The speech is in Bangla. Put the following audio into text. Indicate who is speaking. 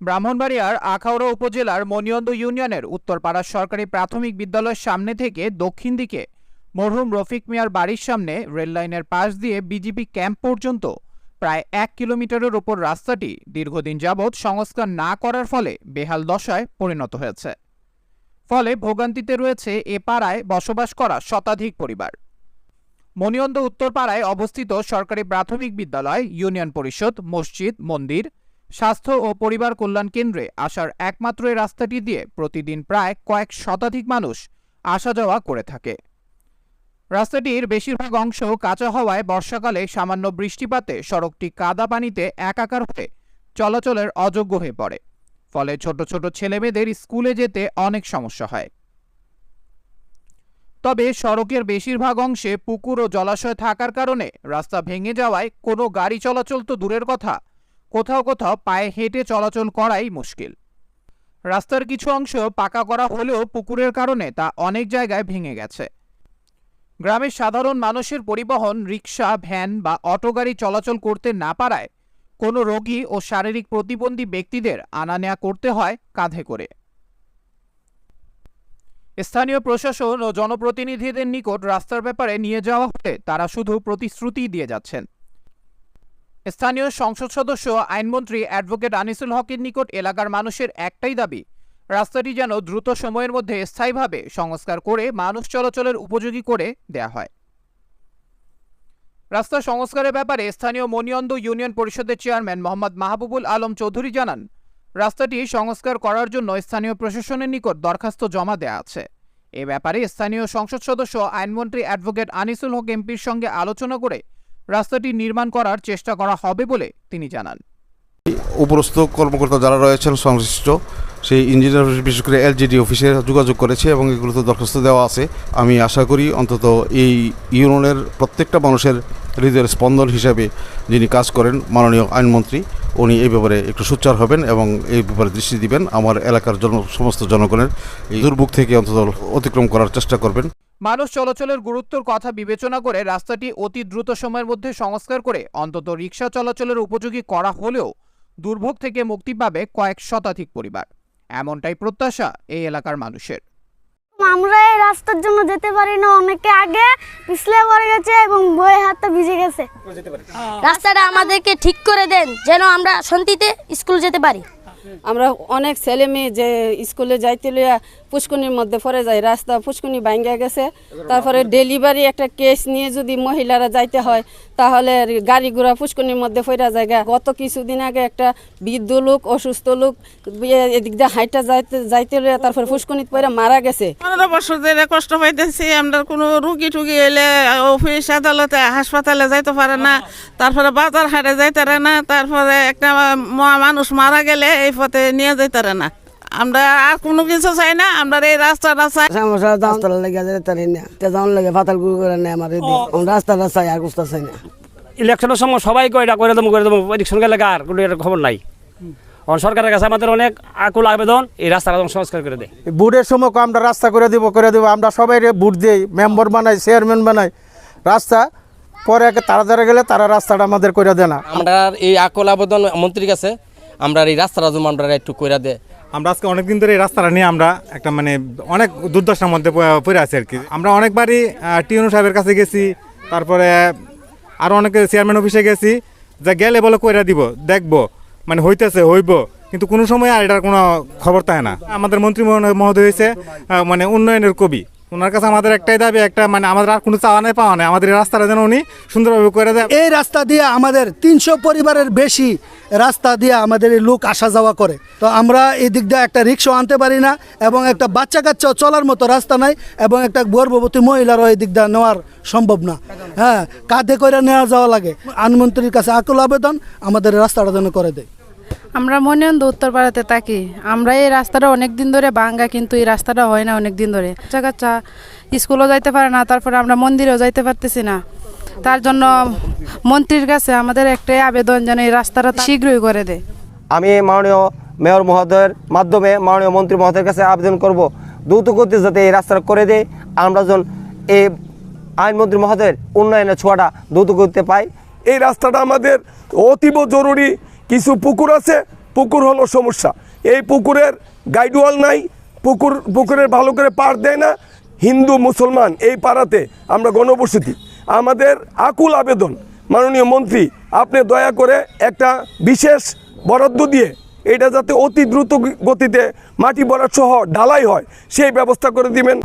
Speaker 1: ব্রাহ্মণবাড়িয়ার আখাউড়া উপজেলার মনিয়ন্দ ইউনিয়নের উত্তরপাড়া সরকারি প্রাথমিক বিদ্যালয়ের সামনে থেকে দক্ষিণ দিকে মরহুম রফিক মিয়ার বাড়ির সামনে রেললাইনের পাশ দিয়ে বিজিবি ক্যাম্প পর্যন্ত প্রায় এক কিলোমিটারের ওপর রাস্তাটি দীর্ঘদিন যাবৎ সংস্কার না করার ফলে বেহাল দশায় পরিণত হয়েছে। ফলে ভোগান্তিতে রয়েছে এ পাড়ায় বসবাস করা শতাধিক পরিবার। মনিয়ন্দ উত্তরপাড়ায় অবস্থিত সরকারি প্রাথমিক বিদ্যালয়, ইউনিয়ন পরিষদ, মসজিদ, মন্দির স্বাস্থ্য ও পরিবার কল্যাণ কেন্দ্রে আসার একমাত্র রাস্তাটি দিয়ে প্রতিদিন প্রায় কয়েক শতাধিক মানুষ আসা যাওয়া করে থাকে। রাস্তাটির বেশিরভাগ অংশ কাঁচা হওয়ায় বর্ষাকালে সামান্য বৃষ্টিপাতে সড়কটি কাদা পানিতে একাকার হয়ে চলাচলের অযোগ্য হয়ে পড়ে। ফলে ছোট ছোট ছেলেমেয়েদের স্কুলে যেতে অনেক সমস্যা হয়। তবে সড়কের বেশিরভাগ অংশে পুকুর ও জলাশয় থাকার কারণে রাস্তা ভেঙে যাওয়ায় কোনো গাড়ি চলাচল তো দূরের কথা কোথাও কোথাও পায়ে হেঁটে চলাচল করাই মুশকিল। রাস্তার কিছু অংশ পাকা করা হলেও পুকুরের কারণে তা অনেক জায়গায় ভেঙে গেছে। গ্রামের সাধারণ মানুষের পরিবহন, রিক্সা, ভ্যান বা অটো গাড়ি চলাচল করতে না পারায় কোনো রোগী ও শারীরিক প্রতিবন্ধী ব্যক্তিদের আনা নেয়া করতে হয় কাঁধে করে। স্থানীয় প্রশাসন ও জনপ্রতিনিধিদের নিকট রাস্তার ব্যাপারে নিয়ে যাওয়া হলে তারা শুধু প্রতিশ্রুতি দিয়ে যাচ্ছেন। স্থানীয় সংসদ সদস্য, আইনমন্ত্রী অ্যাডভোকেট আনিসুল হকের নিকট এলাকার মানুষের একটাই দাবি, রাস্তাটি যেন দ্রুত সময়ের মধ্যে স্থায়ীভাবে সংস্কার করে মানুষ চলাচলের উপযোগী করে দেয়া হয়। রাস্তা সংস্কারের ব্যাপারে স্থানীয় মনিয়ন্দ ইউনিয়ন পরিষদের চেয়ারম্যান মোহাম্মদ মাহবুবুল আলম চৌধুরী জানান, রাস্তাটি সংস্কার করার জন্য স্থানীয় প্রশাসনের নিকট দরখাস্ত জমা দেওয়া আছে। এ ব্যাপারে স্থানীয় সংসদ সদস্য, আইনমন্ত্রী অ্যাডভোকেট আনিসুল হক এমপির সঙ্গে আলোচনা করে রাস্তাটি নির্মাণ করার চেষ্টা করা হবে বলে তিনি জানান।
Speaker 2: উপরস্থ কর্মকর্তা যারা রয়েছেন, সংশ্লিষ্ট, সেই ইঞ্জিনিয়ার বিশেষ করে এলজিডি অফিসে যোগাযোগ করেছে এবং এগুলোতে দরখাস্ত দেওয়া আছে। আমি আশা করি অন্তত এই ইউনিয়নের প্রত্যেকটা মানুষের হৃদয়ের স্পন্দন হিসাবে যিনি কাজ করেন, মাননীয় আইনমন্ত্রী, উনি এই ব্যাপারে একটু সোচ্চার হবেন এবং এই ব্যাপারে দৃষ্টি দিবেন। আমার এলাকার জন, সমস্ত জনগণের এই দুর্ভোগ থেকে অন্তত অতিক্রম করার চেষ্টা করবেন।
Speaker 1: মানুষ চলাচলের গুরুত্বর কথা বিবেচনা করে রাস্তাটি অতি দ্রুত সময়ের মধ্যে সংস্কার করে অন্তত রিক্সা চলাচলের উপযোগী করা হলেও দুর্ভোগ থেকে মুক্তি পাবে কয়েক শতাধিক পরিবার। এমনটাই প্রত্যাশা এই এলাকার মানুষের।
Speaker 3: আমরা এই রাস্তার জন্য যেতে পারি না অনেকে আগে পিছলে পড়ে গেছে এবং বই হাতটা ভিজে গেছে।
Speaker 4: রাস্তাটা আমাদেরকে ঠিক করে দেন যেন আমরা শান্তিতে স্কুল যেতে পারি।
Speaker 5: আমরা অনেক ছেলে মেয়ে যে স্কুলে যাইতে লইয়া পুষ্কুনির মধ্যে পড়ে যায়, রাস্তা পুষ্কুনি ভাঙ্গা গেছে। তারপরে ডেলিভারি একটা কেস নিয়ে যদি মহিলারা যাইতে হয়, তাহলে গাড়ি ঘোড়া পুষ্কুনির মধ্যে পড়া জায়গা গত কিছুদিন আগে একটা বৃদ্ধ লোক, অসুস্থ লোক এ- এদিক দিয়ে হাইটা যাইতে যাইতে তারপরে পুষ্কুনিত পড়ে মারা গেছে।
Speaker 6: পনেরো বছর ধরে কষ্ট পাইতেছি, আমরা কোনো রুগী টুগি এলে অফিস, আদালতে, হাসপাতালে যাইতে পারে না। তারপরে বাজার হাটে যাইতে পারে না। তারপরে একটা মানুষ মারা গেলে এই পথে নিয়ে যাইতে পারে না। আমরা আর কোনো কিছু চাই না আমরা এই রাস্তাটা চাই।
Speaker 7: সমস্যা রাস্তাটা লেগে যায় তারি না। তে যাওয়ার লাগে ফাতাল গুরু করে নেয় আমার রাস্তাটা চাই আর কুস্তা চাই না।
Speaker 8: ইলেকশনের সময় সবাই কয় এটা করে দেবো করে দেবো ইলেকশন গেলে আর কোনো খবর নাই। সরকারের কাছে আমাদের অনেক আকুল আবেদন এই রাস্তাটা সংস্কার করে দেয়
Speaker 9: বুটের সময় কো আমরা রাস্তা করে দিব করে দিব। আমরা সবাই বুট দিই মেম্বার বানাই চেয়ারম্যান বানাই। রাস্তা পরে একে তারা তারা গেলে তারা রাস্তাটা আমাদের করে দেয় না।
Speaker 10: আমরা এই আকুল আবেদন মন্ত্রীর কাছে আমরা এই রাস্তাটা যেন আমরা একটু কইরা দে
Speaker 11: আমরা আজকে অনেকদিন ধরে এই রাস্তাটা নিয়ে আমরা একটা মানে অনেক দুর্দশার মধ্যে পড়ে আছি আর কি। আমরা অনেকবারই টিউনু সাহেবের কাছে গেছি, তারপরে আরও অনেকে চেয়ারম্যান অফিসে গেছি, যা গেলে বলে কইরা দিব, দেখব মানে হইতেছে, হইব, কিন্তু কোনো সময় আর এটার কোনো খবর থাকে না। আমাদের মন্ত্রী মহোদয় হয়েছে মানে উন্নয়নের কবি। ওনার কাছে আমাদের একটাই দাবি, একটা মানে আমাদের আর কোনো চাওয়া নেই, পাওয়া নেই। আমাদের রাস্তাটা যেন উনি সুন্দরভাবে করে দেয়।
Speaker 9: এই রাস্তা দিয়ে আমাদের তিনশো পরিবারের বেশি রাস্তা দিয়ে আমাদের এই লোক আসা যাওয়া করে। তো আমরা এই দিক দিয়ে একটা রিক্সা আনতে পারি না এবং একটা বাচ্চা কাচ্চা চলার মতো রাস্তা নাই এবং একটা গর্ভবতী মহিলারও এই দিক দিয়ে নেওয়ার সম্ভব না। হ্যাঁ কাঁধে করে নেওয়া যাওয়া লাগে। আনমন্ত্রীর কাছে আকুল আবেদন, আমাদের রাস্তাটা যেন করে দেয়।
Speaker 5: আমরা মনে হয় উত্তরপাড়াতে থাকি। আমরা এই রাস্তাটা অনেক দিন ধরে ভাঙ্গা কিন্তু এই রাস্তাটা হয় না অনেক দিন ধরে। বাচ্চা কাচ্চা স্কুলও যাইতে পারে না তারপরে আমরা মন্দিরেও যাইতে পারতেছি না। তার জন্য মন্ত্রীর কাছে আমাদের একটাই আবেদন যেন এই রাস্তাটা শীঘ্রই করে দেয়।
Speaker 7: আমি মাননীয় মেয়র মহোদয়ের মাধ্যমে মাননীয় মন্ত্রী মহোদয়ের কাছে আবেদন করব। দ্রুত গতিতে যাতে এই রাস্তাটা করে দেয়। আমরা যেন এই আইনমন্ত্রী মহোদয়ের উন্নয়নের ছোঁয়াটা দ্রুত গতিতে পাই।
Speaker 9: এই রাস্তাটা আমাদের অতীব জরুরি। কিছু পুকুর আছে,
Speaker 12: পুকুর হলো সমস্যা। এই পুকুরের গাইডওয়াল নাই, পুকুর, পুকুরের ভালো করে পার দেয় না। হিন্দু, মুসলমান এই পাড়াতে আমরা গণবসতি। আমাদের আকুল আবেদন, মাননীয় মন্ত্রী, আপনি দয়া করে একটা বিশেষ বরাদ্দ দিয়ে এটা যাতে অতি দ্রুত গতিতে মাটি ভরাট সহ ঢালাই হয়, সেই ব্যবস্থা করে দিবেন।